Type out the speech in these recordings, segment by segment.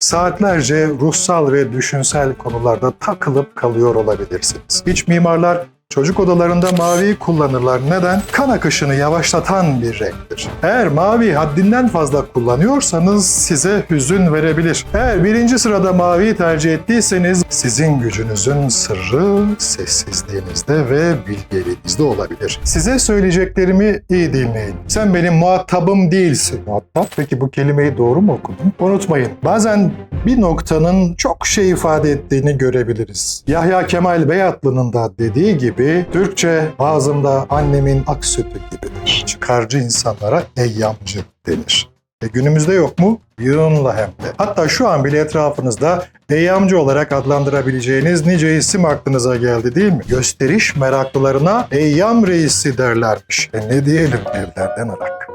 Saatlerce ruhsal ve düşünsel konularda takılıp kalıyor olabilirsiniz. İç mimarlar çocuk odalarında maviyi kullanırlar. Neden? Kan akışını yavaşlatan bir renktir. Eğer mavi haddinden fazla kullanıyorsanız size hüzün verebilir. Eğer birinci sırada maviyi tercih ettiyseniz sizin gücünüzün sırrı sessizliğinizde ve bilgeliğinizde olabilir. Size söyleyeceklerimi iyi dinleyin. Sen benim muhatabım değilsin. Muhatap? Peki bu kelimeyi doğru mu okudum? Unutmayın. Bazen bir noktanın çok şey ifade ettiğini görebiliriz. Yahya Kemal Beyatlı'nın da dediği gibi Türkçe ağzımda annemin ak sütü gibidir. Çıkarcı insanlara eyyamcı denir. E günümüzde yok mu? Yığınla hem de. Hatta şu an bile etrafınızda eyyamcı olarak adlandırabileceğiniz nice isim aklınıza geldi değil mi? Gösteriş meraklılarına eyyam reisi derlermiş. E ne diyelim evlerden arak.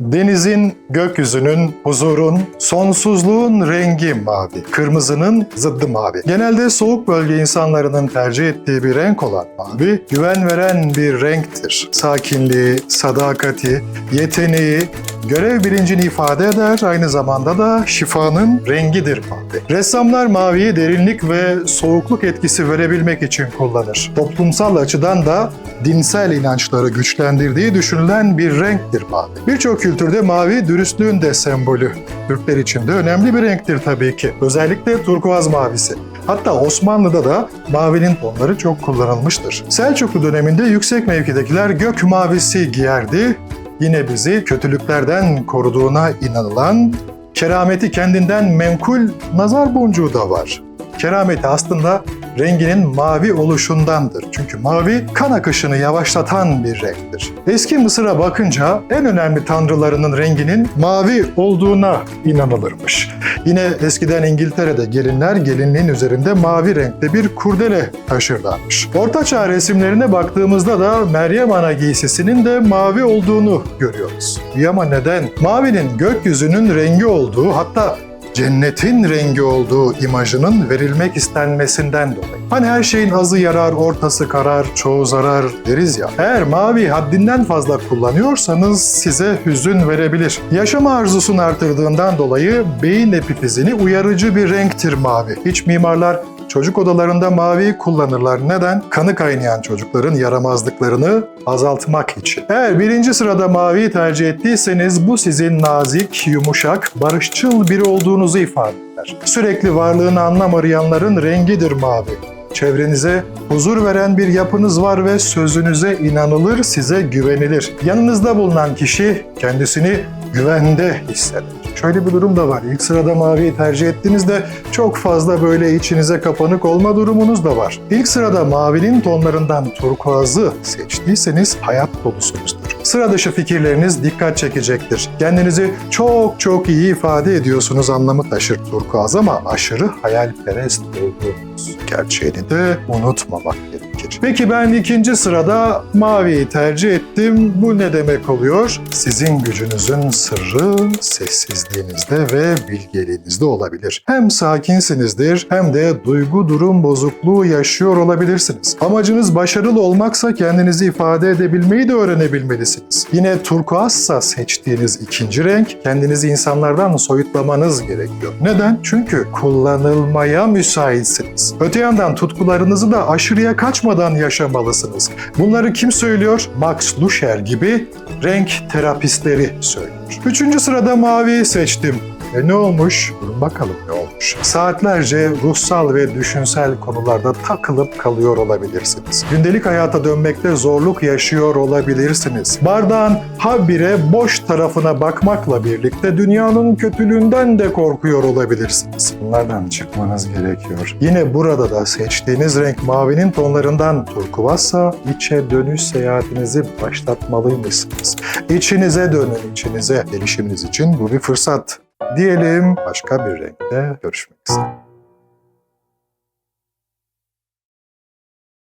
Denizin, gökyüzünün, huzurun, sonsuzluğun rengi mavi. Kırmızının zıddı mavi. Genelde soğuk bölge insanlarının tercih ettiği bir renk olan mavi, güven veren bir renktir. Sakinliği, sadakati, yeteneği, görev bilincini ifade eder, aynı zamanda da şifanın rengidir mavi. Ressamlar maviyi derinlik ve soğukluk etkisi verebilmek için kullanır. Toplumsal açıdan da dinsel inançları güçlendirdiği düşünülen bir renktir mavi. Birçok kültürde mavi dürüstlüğün de sembolü. Türkler için de önemli bir renktir tabii ki. Özellikle turkuaz mavisi. Hatta Osmanlı'da da mavinin tonları çok kullanılmıştır. Selçuklu döneminde yüksek mevkidekiler gök mavisi giyerdi. Yine bizi kötülüklerden koruduğuna inanılan, kerameti kendinden menkul nazar boncuğu da var. Kerameti aslında renginin mavi oluşundandır. Çünkü mavi kan akışını yavaşlatan bir renktir. Eski Mısır'a bakınca en önemli tanrılarının renginin mavi olduğuna inanılırmış. Yine eskiden İngiltere'de gelinler gelinliğin üzerinde mavi renkte bir kurdele taşırlarmış. Ortaçağ resimlerine baktığımızda da Meryem Ana giysisinin de mavi olduğunu görüyoruz. İyi ama neden? Mavinin gökyüzünün rengi olduğu hatta cennetin rengi olduğu imajının verilmek istenmesinden dolayı. Hani her şeyin azı yarar, ortası karar, çoğu zarar deriz ya. Eğer mavi haddinden fazla kullanıyorsanız size hüzün verebilir. Yaşama arzusunu artırdığından dolayı beyin epifizini uyarıcı bir renktir mavi. İç mimarlar Çocuk odalarında maviyi kullanırlar. Neden? Kanı kaynayan çocukların yaramazlıklarını azaltmak için. Eğer birinci sırada maviyi tercih ettiyseniz bu sizin nazik, yumuşak, barışçıl biri olduğunuzu ifade eder. Sürekli varlığını anlam arayanların rengidir mavi. Çevrenize huzur veren bir yapınız var ve sözünüze inanılır, size güvenilir. Yanınızda bulunan kişi kendisini güvende hisseder. Şöyle bir durum da var. İlk sırada maviyi tercih ettiğinizde çok fazla böyle içinize kapanık olma durumunuz da var. İlk sırada mavinin tonlarından turkuazı seçtiyseniz hayat dolusunuzdur. Sıra dışı fikirleriniz dikkat çekecektir. Kendinizi çok çok iyi ifade ediyorsunuz anlamı taşır turkuaz ama aşırı hayalperest olduğunuz gerçeğini de unutmamak gerekir. Peki ben ikinci sırada maviyi tercih ettim. Bu ne demek oluyor? Sizin gücünüzün sırrı sessizliğinizde ve bilgeliğinizde olabilir. Hem sakinsinizdir hem de duygu durum bozukluğu yaşıyor olabilirsiniz. Amacınız başarılı olmaksa kendinizi ifade edebilmeyi de öğrenebilmelisiniz. Yine turkuazsa seçtiğiniz ikinci renk kendinizi insanlardan soyutlamanız gerekiyor. Neden? Çünkü kullanılmaya müsaitsiniz. Öte yandan tutkularınızı da aşırıya kaçmadan yaşamalısınız. Bunları kim söylüyor? Max Lusher gibi renk terapistleri söylüyor. Üçüncü sırada maviyi seçtim. E ne olmuş? Durun bakalım ne olmuş. Saatlerce ruhsal ve düşünsel konularda takılıp kalıyor olabilirsiniz. Gündelik hayata dönmekte zorluk yaşıyor olabilirsiniz. Bardağın habire boş tarafına bakmakla birlikte dünyanın kötülüğünden de korkuyor olabilirsiniz. Bunlardan çıkmanız gerekiyor. Yine burada da seçtiğiniz renk mavinin tonlarından turkuvazsa içe dönüş seyahatinizi başlatmalıymışsınız. İçinize dönün içinize. Gelişiminiz için bu bir fırsat. Diyelim başka bir renkte görüşmek üzere.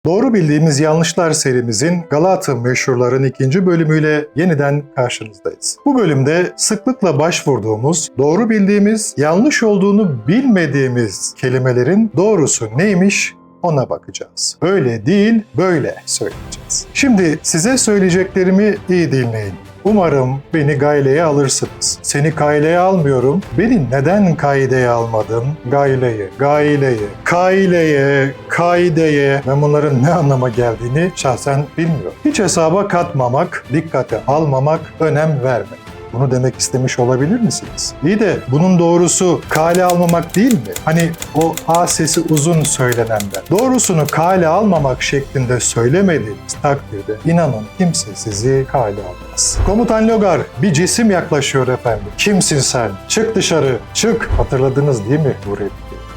Doğru bildiğimiz yanlışlar serimizin Galata meşhurların ikinci bölümüyle yeniden karşınızdayız. Bu bölümde sıklıkla başvurduğumuz, doğru bildiğimiz, yanlış olduğunu bilmediğimiz kelimelerin doğrusu neymiş ona bakacağız. Öyle değil, böyle söyleyeceğiz. Şimdi size söyleyeceklerimi iyi dinleyin. Umarım beni gayleye alırsınız. Seni kayleye almıyorum. Beni neden kaydeye almadın? Gayleye, gayleye, kayleye, kaydeye. Ben bunların ne anlama geldiğini şahsen bilmiyorum. Hiç hesaba katmamak, dikkate almamak, önem vermek. Bunu demek istemiş olabilir misiniz? İyi de bunun doğrusu kale almamak değil mi? Hani o A sesi uzun söylenenler. Doğrusunu kale almamak şeklinde söylemediğiniz takdirde inanın kimse sizi kale almaz. Komutan Logar bir cisim yaklaşıyor efendim. Kimsin sen? Çık dışarı, çık. Hatırladınız değil mi bu repliği?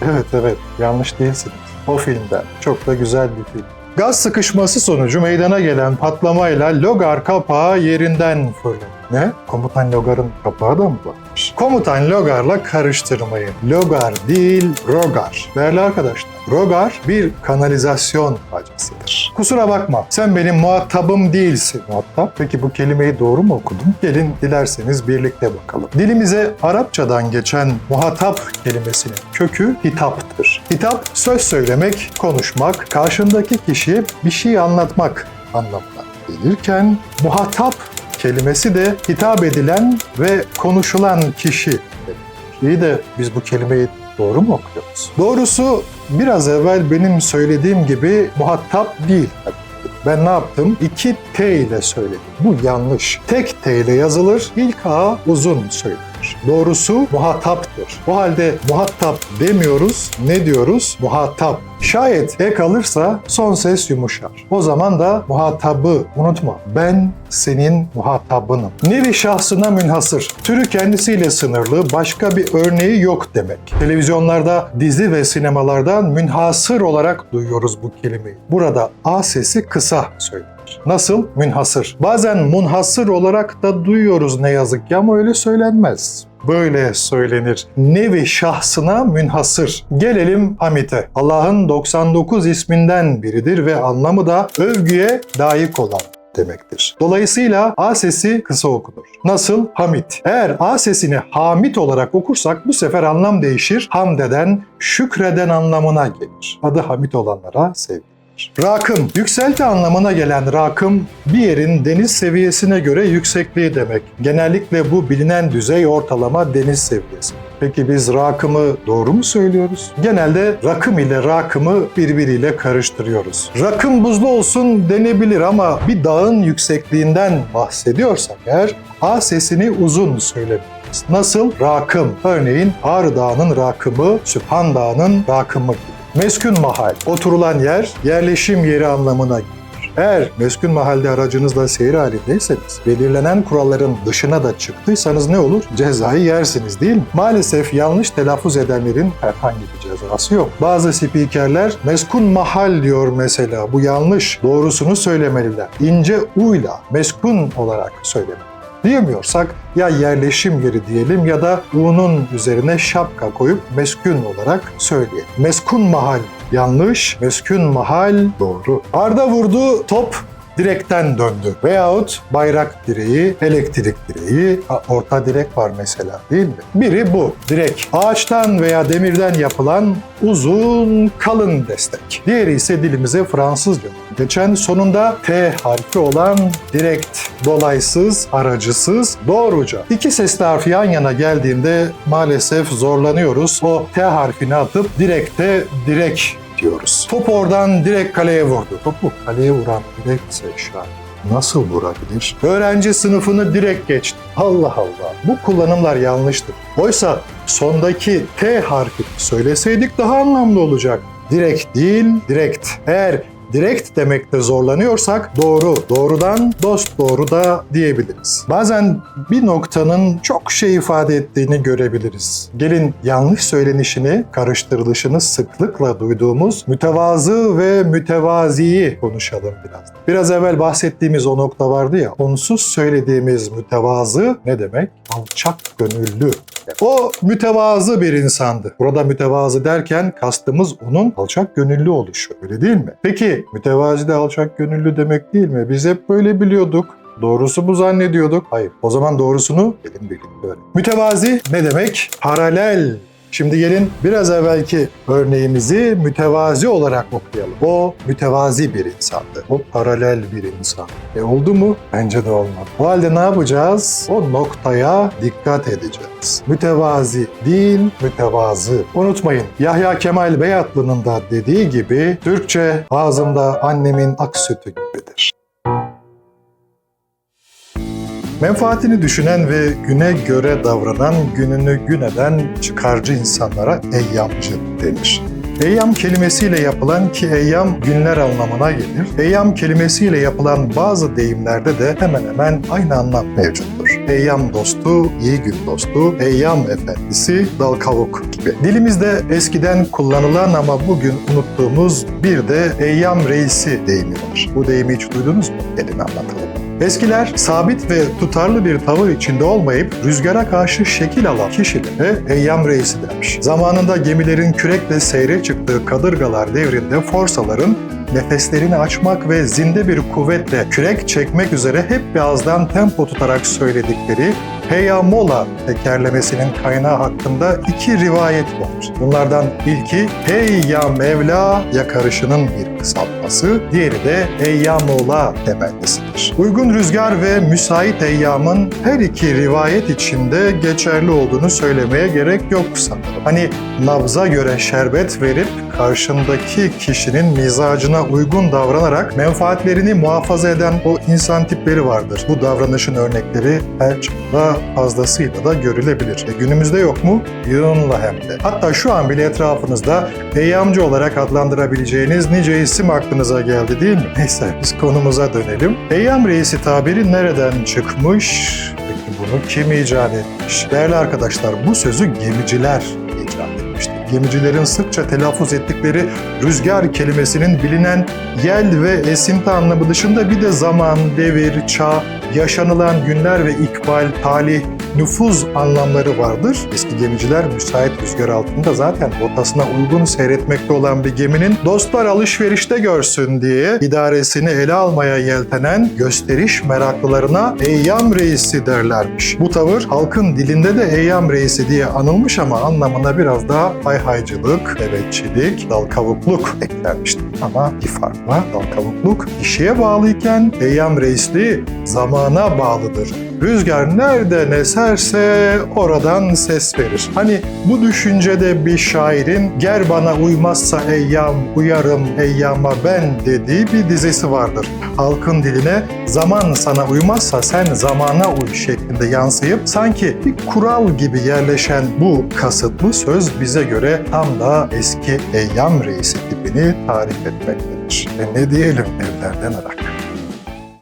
Evet evet yanlış değilsiniz. O filmden. Çok da güzel bir film. Gaz sıkışması sonucu meydana gelen patlamayla Logar kapağı yerinden fırladı. Ne? Komutan Logar'ın kapağı da mı varmış? Komutan Logar'la karıştırmayın. Logar değil, Rogar. Değerli arkadaşlar, Rogar bir kanalizasyon bacasıdır. Kusura bakma, sen benim muhatabım değilsin. Muhatap? Peki bu kelimeyi doğru mu okudum? Gelin dilerseniz birlikte bakalım. Dilimize Arapçadan geçen muhatap kelimesinin kökü hitaptır. Hitap, söz söylemek, konuşmak, karşındaki kişiye bir şey anlatmak anlamına gelirken muhatap kelimesi de hitap edilen ve konuşulan kişi. İyi de biz bu kelimeyi doğru mu okuyoruz? Doğrusu biraz evvel benim söylediğim gibi muhatap değil. Ben ne yaptım? İki T ile söyledim. Bu yanlış. Tek T ile yazılır, ilk A uzun söylenir. Doğrusu muhataptır. O halde muhatap demiyoruz, ne diyoruz? Muhatap. Şayet E kalırsa son ses yumuşar. O zaman da muhatabı unutma. Ben senin muhatabınım. Nevi şahsına münhasır. Türü kendisiyle sınırlı, başka bir örneği yok demek. Televizyonlarda, dizi ve sinemalarda münhasır olarak duyuyoruz bu kelimeyi. Burada A sesi kısa söylenir. Nasıl? Münhasır. Bazen munhasır olarak da duyuyoruz ne yazık ki ama öyle söylenmez. Böyle söylenir. Nevi şahsına münhasır. Gelelim Hamit'e. Allah'ın 99 isminden biridir ve anlamı da övgüye layık olan demektir. Dolayısıyla A sesi kısa okunur. Nasıl? Hamit. Eğer A sesini Hamit olarak okursak bu sefer anlam değişir. Hamd eden, şükreden anlamına gelir. Adı Hamit olanlara sevgi. Rakım, yükselti anlamına gelen rakım bir yerin deniz seviyesine göre yüksekliği demek. Genellikle bu bilinen düzey ortalama deniz seviyesi. Peki biz rakımı doğru mu söylüyoruz? Genelde rakım ile rakımı birbiriyle karıştırıyoruz. Rakım buzlu olsun denebilir ama bir dağın yüksekliğinden bahsediyorsak eğer A sesini uzun söylemeliyiz. Nasıl? Rakım. Örneğin Ağrı Dağı'nın rakımı, Süphan Dağı'nın rakımı gibi. Meskun mahal, oturulan yer, yerleşim yeri anlamına gelir. Eğer meskun mahalde aracınızla seyir halindeyseniz, belirlenen kuralların dışına da çıktıysanız ne olur? Cezayı yersiniz değil mi? Maalesef yanlış telaffuz edenlerin herhangi bir cezası yok. Bazı spikerler meskun mahal diyor mesela. Bu yanlış. Doğrusunu söylemeliler. İnce uyla meskun olarak söylemeliler diyemiyorsak ya yerleşim yeri diyelim ya da U'nun üzerine şapka koyup meskun olarak söyleyelim. Meskun mahal yanlış, meskun mahal doğru. Arda vurdu, top direkten döndü. Veyahut bayrak direği, elektrik direği, orta direk var mesela değil mi? Biri bu, direk. Ağaçtan veya demirden yapılan uzun, kalın destek. Diğeri ise dilimize Fransızca geçen sonunda T harfi olan direkt, dolaysız, aracısız, doğruca. İki sesli harf yan yana geldiğinde maalesef zorlanıyoruz. O T harfini atıp direkte direk diyoruz. Top oradan direkt kaleye vurdu. Topu kaleye vuran direkse şahit nasıl vurabilir? Öğrenci sınıfını direkt geçti. Allah Allah. Bu kullanımlar yanlıştır. Oysa sondaki T harfi söyleseydik daha anlamlı olacak. Direkt değil, direkt. Eğer direkt demekte zorlanıyorsak doğru, doğrudan dost doğru da diyebiliriz. Bazen bir noktanın çok şey ifade ettiğini görebiliriz. Gelin yanlış söylenişini, karıştırılışını sıklıkla duyduğumuz mütevazı ve mütevaziyi konuşalım biraz. Biraz evvel bahsettiğimiz o nokta vardı ya, onsuz söylediğimiz mütevazı ne demek? Alçak gönüllü. O mütevazı bir insandı. Burada mütevazı derken kastımız onun alçak gönüllü oluşu. Öyle değil mi? Peki mütevazi de alçak gönüllü demek değil mi? Biz hep böyle biliyorduk. Doğrusu bu zannediyorduk. Hayır. O zaman doğrusunu gelin birlikte öğrenelim. Mütevazi ne demek? Paralel Şimdi gelin biraz evvelki örneğimizi mütevazi olarak okuyalım. O mütevazi bir insandı. O paralel bir insan. E oldu mu? Bence de olmadı. O halde ne yapacağız? O noktaya dikkat edeceğiz. Mütevazi değil, mütevazı. Unutmayın Yahya Kemal Beyatlı'nın da dediği gibi Türkçe ağzımda annemin ak sütü gibidir. Menfaatini düşünen ve güne göre davranan, gününü gün eden çıkarcı insanlara eyyamcı denir. Eyyam kelimesiyle yapılan ki eyyam günler anlamına gelir. Eyyam kelimesiyle yapılan bazı deyimlerde de hemen hemen aynı anlam mevcuttur. Eyyam dostu, iyi gün dostu, eyyam efendisi, dal kavuk gibi. Dilimizde eskiden kullanılan ama bugün unuttuğumuz bir de eyyam reisi deyimi var. Bu deyimi hiç duydunuz mu? Gelin anlatalım. Eskiler sabit ve tutarlı bir tavır içinde olmayıp rüzgara karşı şekil alan kişilere eyyam reisi dermiş. Zamanında gemilerin kürekle seyre çıktığı kadırgalar devrinde forsaların nefeslerini açmak ve zinde bir kuvvetle kürek çekmek üzere hep bir ağızdan tempo tutarak söyledikleri Heya Mola tekerlemesinin kaynağı hakkında iki rivayet var. Bunlardan ilki Hey ya Mevla yakarışının bir kısaltması, diğeri de Eyya Mola temennisidir. Uygun rüzgar ve müsait eyyamın her iki rivayet içinde geçerli olduğunu söylemeye gerek yok sanırım. Hani nabza göre şerbet verip karşındaki kişinin mizacına uygun davranarak menfaatlerini muhafaza eden o insan tipleri vardır. Bu davranışın örnekleri her çağda fazlasıyla da görülebilir. E günümüzde yok mu? Yığınla hem de. Hatta şu an bile etrafınızda eyyamcı olarak adlandırabileceğiniz nice isim aklınıza geldi değil mi? Neyse biz konumuza dönelim. Eyyam reisi tabiri nereden çıkmış? Peki bunu kim icat etmiş? Değerli arkadaşlar bu sözü gemiciler. Gemicilerin sıkça telaffuz ettikleri rüzgar kelimesinin bilinen yel ve esinti anlamı dışında bir de zaman, devir, çağ, yaşanılan günler ve ikbal, talih, nüfuz anlamları vardır. Eski gemiciler müsait rüzgar altında zaten rotasına uygun seyretmekte olan bir geminin dostlar alışverişte görsün diye idaresini ele almaya yeltenen gösteriş meraklılarına Eyyam Reisi derlermiş. Bu tavır halkın dilinde de Eyyam Reisi diye anılmış ama anlamına biraz daha hayhaycılık, evetçilik, dal kavukluk. Ama bir fark var. Dal kavukluk kişiye bağlıyken Eyyam Reisliği zamana bağlıdır. Rüzgar nereden eserse oradan ses verir. Hani bu düşüncede bir şairin ger bana uymazsa eyyam, uyarım eyyama ben dediği bir dizesi vardır. Halkın diline zaman sana uymazsa sen zamana uy şeklinde yansıyıp sanki bir kural gibi yerleşen bu kasıtlı söz bize göre tam da eski eyyam reisi tipini tarif etmektedir. E ne diyelim evlerden arak.